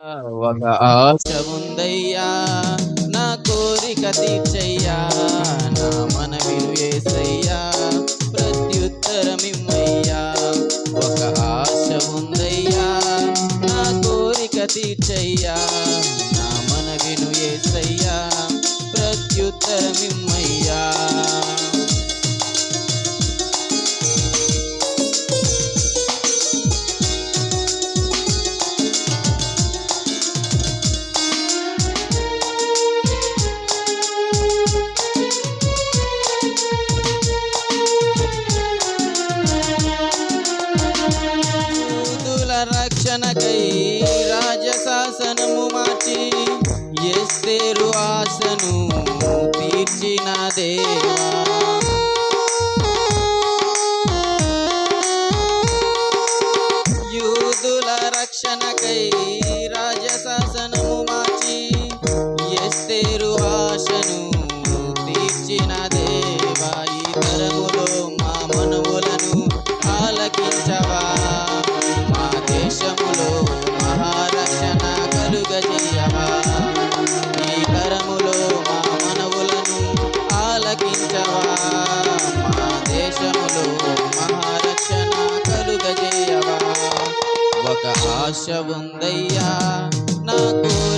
ఒక ఆశ ఉందయ్యా నా కోరిక తీర్చయ్యా నా మనవిలు వేసయ్యా ప్రత్యుత్తరం ఇమ్మయ్యా ఒక ఆశ ఉందయ్యా నా కోరిక తీర్చయ్యా నా మనవిలు వేసయ్యా ప్రత్యుత్తరం ఇమ్మయ్యా రక్షణకై రాజశాసనము మార్చి ఎస్తేరు ఆశను తీర్చిన దేవా మా దేశములో మహారక్షణ కలుగజేయవా. ఒక ఆశ ఉందయ్యా నా కోరి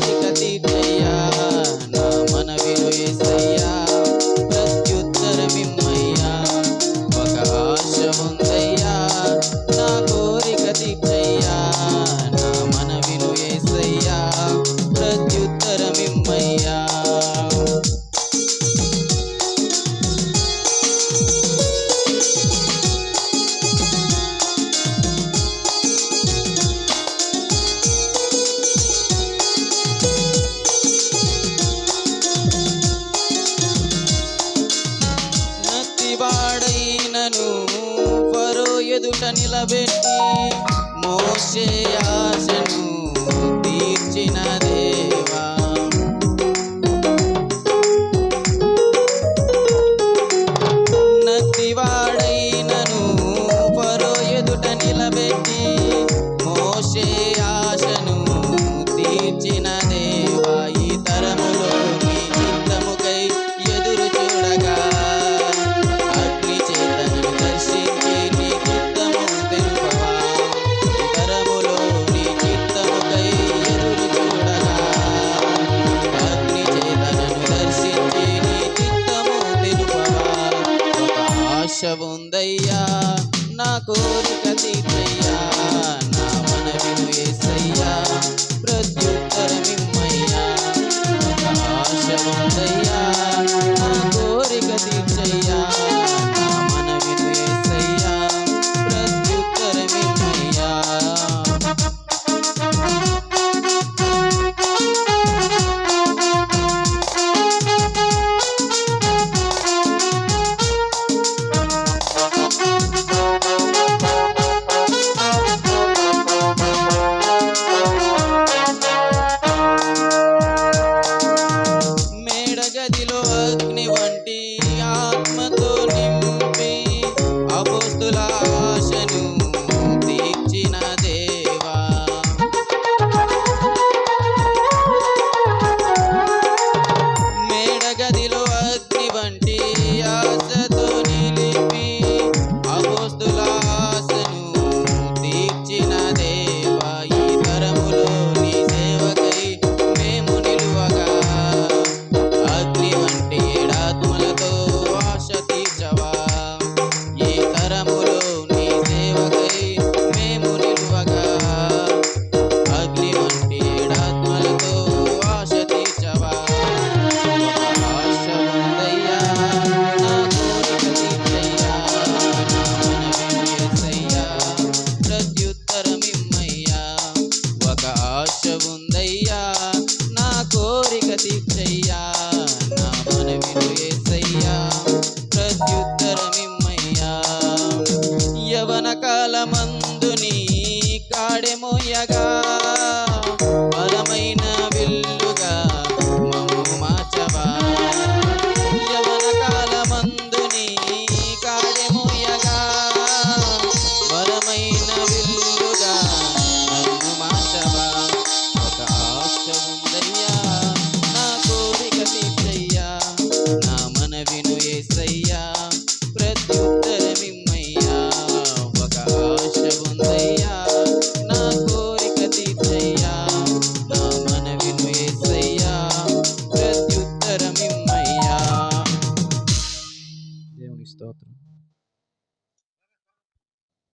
ನಿಲ್ಲಬೇಡಿ ఉందయ్యా నా కోరిక తీర్చయ్యా నా మనవిను ఏసయ్యా ప్రత్యుత్తరమిమ్మయ్యా ఆశ ఉందయ్యా.